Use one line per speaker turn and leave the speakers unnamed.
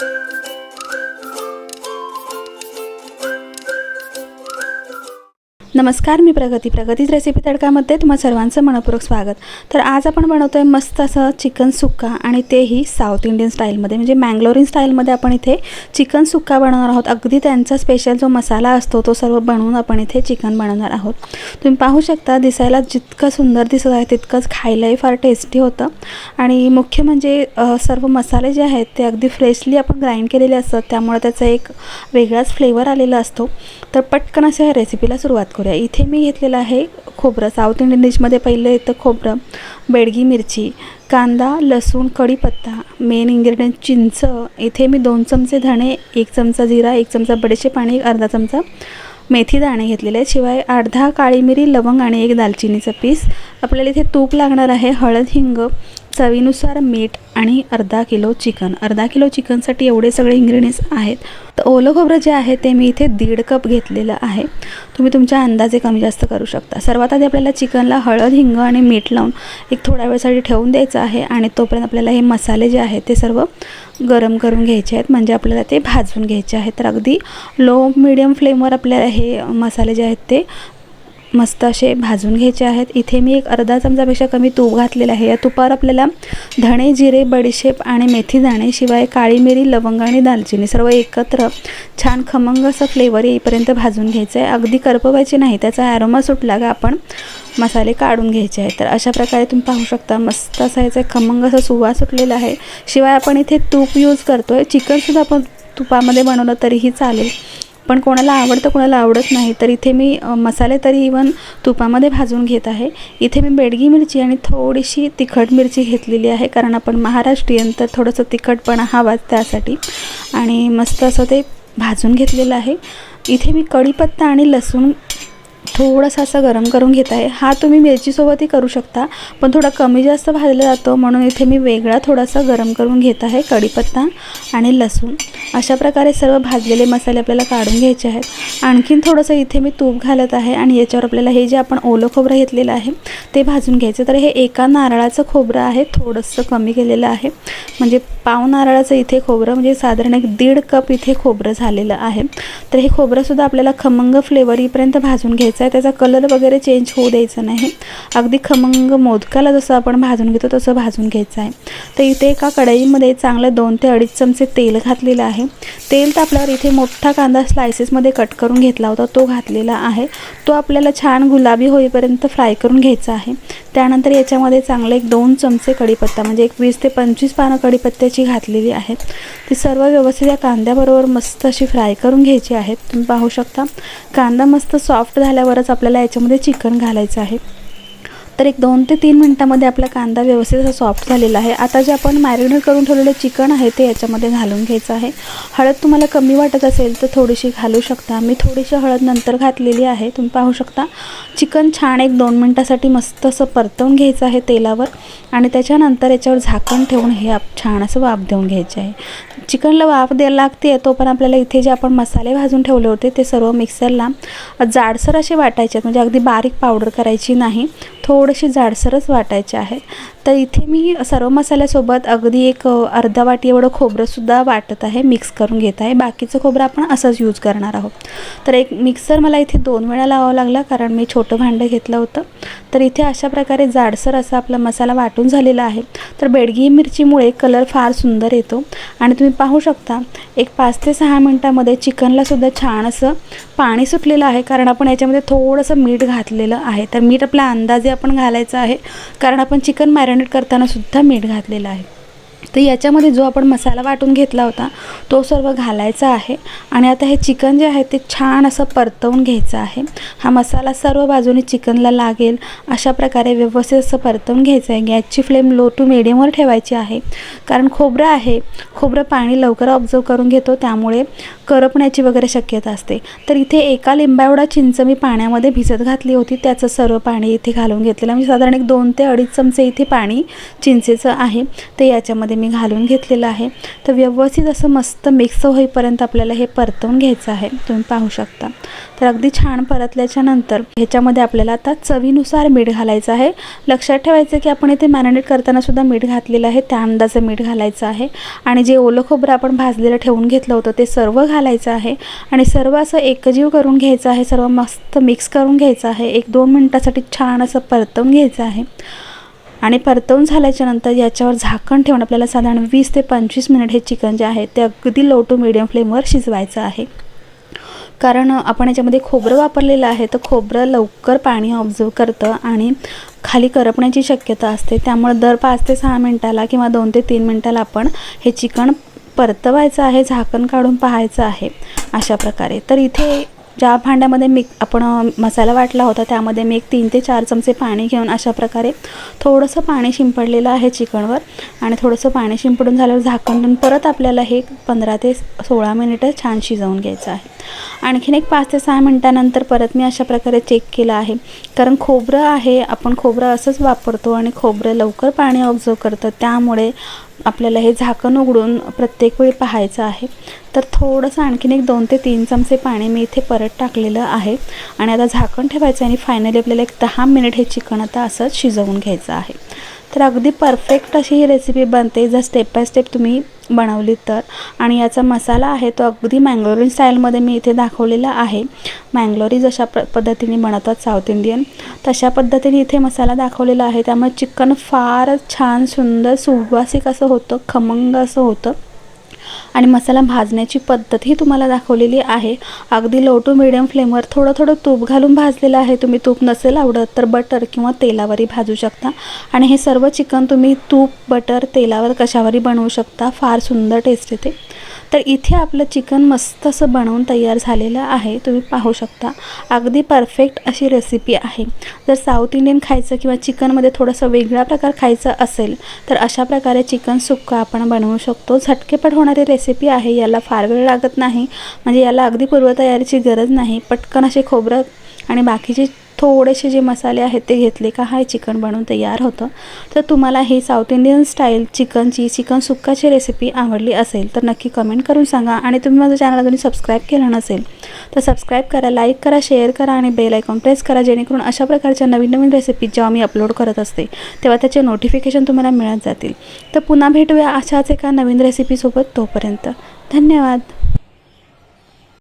thank you नमस्कार मी प्रगती. प्रगतीच recipe तडकामध्ये तुम्हा सर्वांचं मनपूर्वक स्वागत. तर आज आपण बनवतो आहे मस्त असं चिकन सुक्का आणि तेही साऊथ इंडियन स्टाईलमध्ये म्हणजे मँगलोरिन स्टाईलमध्ये आपण इथे चिकन सुक्का बनवणार आहोत. अगदी त्यांचा स्पेशल जो मसाला असतो तो सर्व बनवून आपण इथे चिकन बनवणार आहोत. तुम्ही पाहू शकता दिसायला जितकं सुंदर दिसत आहे तितकंच खायलाही फार टेस्टी होतं. आणि मुख्य म्हणजे सर्व मसाले जे आहेत ते अगदी फ्रेशली आपण ग्राइंड केलेले असतात. त्यामुळे त्याचा एक वेगळाच फ्लेवर आलेला असतो. तर पटकन अशा या रेसिपीला सुरुवात करूया. इथे मी घेतलेलं आहे खोबरं. साऊथ इंडियन डिशमध्ये पहिलं येतं खोबरं बेडगी मिरची कांदा लसूण कढीपत्ता मेन इंग्रेडियंट चिंच. इथे मी दोन चमचे धणे एक चमचा जिरा एक चमचा बडेचे पाणी एक अर्धा चमचा मेथी दाणे घेतलेले आहेत. शिवाय आठ दहा काळी मिरी लवंग आणि एक दालचिनीचं पीस. आपल्याला इथे तूप लागणार आहे हळद हिंग चवीनुसार मीठ आणि अर्धा किलो चिकन. अर्धा किलो चिकनसाठी एवढे सगळे इन्ग्रेडियंट्स आहेत. तर ओलं खोबरं जे आहे ते मी इथे दीड कप घेतलेलं आहे. तुम्ही तुमच्या अंदाजे कमी जास्त करू शकता. सर्वात आधी आपल्याला चिकनला हळद हिंग आणि मीठ लावून एक थोड्या वेळसाठी ठेवून द्यायचं आहे आणि तोपर्यंत आपल्याला हे मसाले जे आहेत ते सर्व गरम करून घ्यायचे आहेत. म्हणजे आपल्याला ते भाजून घ्यायचे आहेत. तर अगदी लो मिडियम फ्लेमवर आपल्याला हे मसाले जे आहेत ते मस्त असे भाजून घ्यायचे आहेत. इथे मी एक अर्धा चमचापेक्षा कमी तूप घातलेलं आहे. या तुपावर आपल्याला धणे जिरे बडीशेप आणि मेथी दाणे शिवाय काळी मिरी लवंग आणि दालचिनी सर्व एकत्र छान खमंग असं फ्लेवर येईपर्यंत भाजून घ्यायचं आहे अगदी करपवायची नाही त्याचा ॲरोमा सुटला का आपण मसाले काढून घ्यायचे आहेत. तर अशा प्रकारे तुम्ही पाहू शकता मस्त असा याचा खमंग असा सुवा सुटलेला आहे. शिवाय आपण इथे तूप यूज करतो आहे चिकनसुद्धा आपण तुपामध्ये बनवलं तरीही चालेल. पण कोणाला आवडतं कोणाला आवडत नाही. तर इथे मी मसाले तरी इवन तुपामध्ये भाजून घेत आहे. इथे मी बेडगी मिरची आणि थोडीशी तिखट मिरची घेतलेली आहे. कारण आपण महाराष्ट्रीयन तर थोडंसं तिखटपणा हवाच त्यासाठी. आणि मस्त असं ते भाजून घेतलेलं आहे. इथे मी कढीपत्ता आणि लसूण थोडंसं असं गरम करून घेत आहे. हा तुम्ही मिरचीसोबतही करू शकता पण थोडा कमी जास्त भाजला जातो म्हणून इथे मी वेगळा थोडासा गरम करून घेत आहे कढीपत्ता आणि लसूण. अशा प्रकारे सर्व भाजलेले मसाले आपल्याला काढून घ्यायचे आहेत. आणखीन थोडंसं इथे मी तूप घालत आहे आणि याच्यावर आपल्याला हे जे आपण ओलं खोबरं घेतलेलं आहे ते भाजून घ्यायचं. तर हे एका नारळाचं खोबरं आहे थोडंसं कमी केलेलं आहे. म्हणजे पाव नारळाचं इथे खोबरं म्हणजे साधारण एक दीड कप इथे खोबरं झालेलं आहे. तर हे खोबरंसुद्धा आपल्याला खमंग फ्लेवर इपर्यंत भाजून घ्यायचं आहे त्याचा कलर वगैरे चेंज होऊ द्यायचा नाही. अगदी खमंग मोदकाला जसं आपण भाजून घेतो तसं भाजून घ्यायचं आहे. तर इथे एका कढईमध्ये चांगलं दोन ते अडीच चमचे तेल घातलेलं आहे. तेल तापल्यावर इथे मोठा कांदा स्लायसेसमध्ये कट करून घेतला होता तो घातलेला आहे. तो आपल्याला छान गुलाबी होईपर्यंत फ्राय करून घ्यायचा आहे. त्यानंतर याच्यामध्ये चांगले एक दोन चमचे कढीपत्ता म्हणजे एक वीस ते पंचवीस पानं कढीपत्त्याची घातलेली आहेत. ती सर्व व्यवस्थित या कांद्याबरोबर मस्त अशी फ्राय करून घ्यायची आहेत. तुम्ही पाहू शकता. कांदा मस्त सॉफ्ट झाला झाल्यावरच आपल्याला याच्यामध्ये चिकन घालायचं आहे. तर एक दोन ते तीन मिनटामध्ये आपला कांदा व्यवस्थित असा सॉफ्ट झालेला आहे. आता जे आपण मॅरिनेट करून ठेवलेलं चिकन आहे ते याच्यामध्ये घालून घ्यायचं आहे. हळद तुम्हाला कमी वाटत असेल तर थोडीशी घालू शकता. मी थोडीशी हळद नंतर घातलेली आहे. तुम्ही पाहू शकता. चिकन छान एक दोन मिनटासाठी मस्त असं परतवून घ्यायचं आहे तेलावर. आणि त्याच्यानंतर याच्यावर झाकण ठेवून हे आप छान असं वाफ देऊन घ्यायचे आहे. चिकनला वाफ द्यायला लागते तो पण आपल्याला इथे जे आपण मसाले भाजून ठेवले होते ते सर्व मिक्सरला जाडसर असे वाटायचे आहेत. म्हणजे अगदी बारीक पावडर करायची नाही थोडीशी जाडसरच वाटायचे आहे तर इथे मी सर्व मसाल्यासोबत अगदी एक अर्धा वाटी एवढं खोबरंसुद्धा वाटत आहे मिक्स करून घेत आहे. बाकीचं खोबरं आपण असंच यूज करणार आहोत. तर एक मिक्सर मला इथे दोन वेळा लावावं लागला कारण मी छोटं भांडं घेतलं होतं. तर इथे अशा प्रकारे जाडसर असा आपला मसाला वाटून झालेला आहे. तर बेडगी मिरचीमुळे कलर फार सुंदर येतो. आणि तुम्ही पाहू शकता. एक पाच ते सहा मिनटामध्ये चिकनलासुद्धा छान असं पाणी सुटलेलं आहे. कारण आपण याच्यामध्ये थोडंसं मीठ घातलेलं आहे. तर मीठ आपला अंदाजे आपण घालायचं आहे. कारण आपण चिकन मॅरिनेट करतानासुद्धा मीठ घातलेलं आहे. तर याच्यामध्ये जो आपण मसाला वाटून घेतला होता तो सर्व घालायचा आहे. आणि आता हे चिकन जे आहे ते छान असं परतवून घ्यायचं आहे. हा मसाला सर्व बाजूने चिकनला लागेल. अशा प्रकारे व्यवस्थित असं परतवून घ्यायचं आहे. गॅसची फ्लेम लो टू मिडियमवर ठेवायची आहे. कारण खोबरं आहे. खोबरं पाणी लवकर ऑब्झर्व करून घेतो. त्यामुळे करपण्याची वगैरे शक्यता असते. तर इथे एका लिंबा एवढा चिंच मी पाण्यामध्ये भिजत घातली होती. त्याचं सर्व पाणी इथे घालून घेतलेलं म्हणजे साधारण एक दोन ते अडीच चमचे इथे पाणी चिंचेचं आहे. ते याच्यामध्ये याच्यामध्ये मी घालून घेतलेलं आहे. तर व्यवस्थित असं मस्त मिक्स होईपर्यंत आपल्याला हे परतवून घ्यायचं आहे. तुम्ही पाहू शकता. तर अगदी छान परतल्याच्या नंतर ह्याच्यामध्ये आपल्याला आता चवीनुसार मीठ घालायचं आहे. लक्षात ठेवायचं की आपण इथे मॅरिनेट करताना सुद्धा मीठ घातलेलं आहे. त्या अंदाजे मीठ घालायचं आहे. आणि जे ओलं खोबरं आपण भाजलेलं ठेवून घेतलं होतं ते सर्व घालायचं आहे. आणि सर्व असं एकजीव करून घ्यायचं आहे. सर्व मस्त मिक्स करून घ्यायचं आहे. एक दोन मिनटासाठी छान असं परतवून घ्यायचं आहे. आणि परतवून झाल्याच्यानंतर याच्यावर झाकण ठेवून आपल्याला साधारण वीस ते पंचवीस मिनिट हे चिकन जे आहे ते अगदी लो टू मिडियम फ्लेमवर शिजवायचं आहे. कारण आपण याच्यामध्ये खोबरं वापरलेलं आहे तर खोबरं लवकर पाणी ऑब्झर्व करतं आणि खाली करपण्याची शक्यता असते. त्यामुळे दर पाच ते सहा मिनटाला किंवा दोन ते तीन मिनटाला आपण हे चिकन परतवायचं आहे झाकण काढून पाहायचं आहे अशा प्रकारे. तर इथे ज्या भांड्यामध्ये मी आपण मसाला वाटला होता त्यामध्ये मी एक तीन ते चार चमचे पाणी घेऊन अशा प्रकारे थोडंसं पाणी शिंपडलेलं आहे चिकनवर आणि थोडंसं पाणी शिंपडून झाल्यावर झाकण परत आपल्याला हे पंधरा ते सोळा मिनिटं छान शिजवून घ्यायचं आहे. आणखीन एक पाच ते सहा मिनटानंतर परत मी अशा प्रकारे चेक केलं आहे. कारण खोबरं आहे आपण खोबरं असंच वापरतो आणि खोबरं लवकर पाणी ऑब्झर्व करतं. त्यामुळे आपल्याला हे झाकण उघडून प्रत्येक वेळी पाहायचं आहे. तर थोडंसं आणखीन एक दोन ते तीन चमचे पाणी मी इथे परत टाकलेलं आहे. आणि आता झाकण ठेवायचं आणि फायनली आपल्याला एक दहा मिनिट हे चिकन आता असंच शिजवून घ्यायचं आहे. तर अगदी परफेक्ट अशी ही रेसिपी बनते. जर स्टेप बाय स्टेप तुम्ही बनवली तर. आणि याचा मसाला आहे तो अगदी मँगलोरियन स्टाईलमध्ये मी इथे दाखवलेला आहे. मँगलोरी जशा प पद्धतीने बनवतात साऊथ इंडियन तशा पद्धतीने इथे मसाला दाखवलेला आहे. त्यामुळे चिकन फारच छान सुंदर सुवासिक असं होतं. खमंग असं होतं. आणि मसाला भाजण्याची पद्धतही तुम्हाला दाखवलेली आहे. अगदी लो टू मिडियम फ्लेमवर थोडं थोडं तूप घालून भाजलेलं आहे. तुम्ही तूप नसेल आवडत तर बटर किंवा तेलावरही भाजू शकता. आणि हे सर्व चिकन तुम्ही तूप बटर तेलावर कशावरही बनवू शकता. फार सुंदर टेस्ट येते. तर इथे आपलं चिकन मस्त असं बनवून तयार झालेलं आहे. तुम्ही पाहू शकता. अगदी परफेक्ट अशी रेसिपी आहे. जर साऊथ इंडियन खायचं किंवा चिकनमध्ये थोडंसं वेगळा प्रकार खायचा असेल तर अशा प्रकारे चिकन सुक्का आपण बनवू शकतो. झटकेपट होणारी रेसिपी आहे. याला फार वेळ लागत नाही. म्हणजे याला अगदी पूर्वतयारीची गरज नाही. पटकन असे खोबरं आणि बाकीचे थोडेसे जे मसाले आहेत ते घेतले का? हा चिकन बनवून तयार होतं. तर तुम्हाला ही साऊथ इंडियन स्टाईल चिकनची चिकन सुक्काची रेसिपी आवडली असेल तर नक्की कमेंट करून सांगा. आणि तुम्ही माझं चॅनल अजून सबस्क्राईब केलं नसेल तर सबस्क्राईब करा लाईक करा शेअर करा आणि बेल आयकॉन प्रेस करा जेणेकरून अशा प्रकारच्या नवीन नवीन रेसिपी जेव्हा मी अपलोड करत असते तेव्हा त्याचे नोटिफिकेशन तुम्हाला मिळत जातील. तर पुन्हा भेटूया अशाच एका नवीन रेसिपीसोबत तोपर्यंत. धन्यवाद.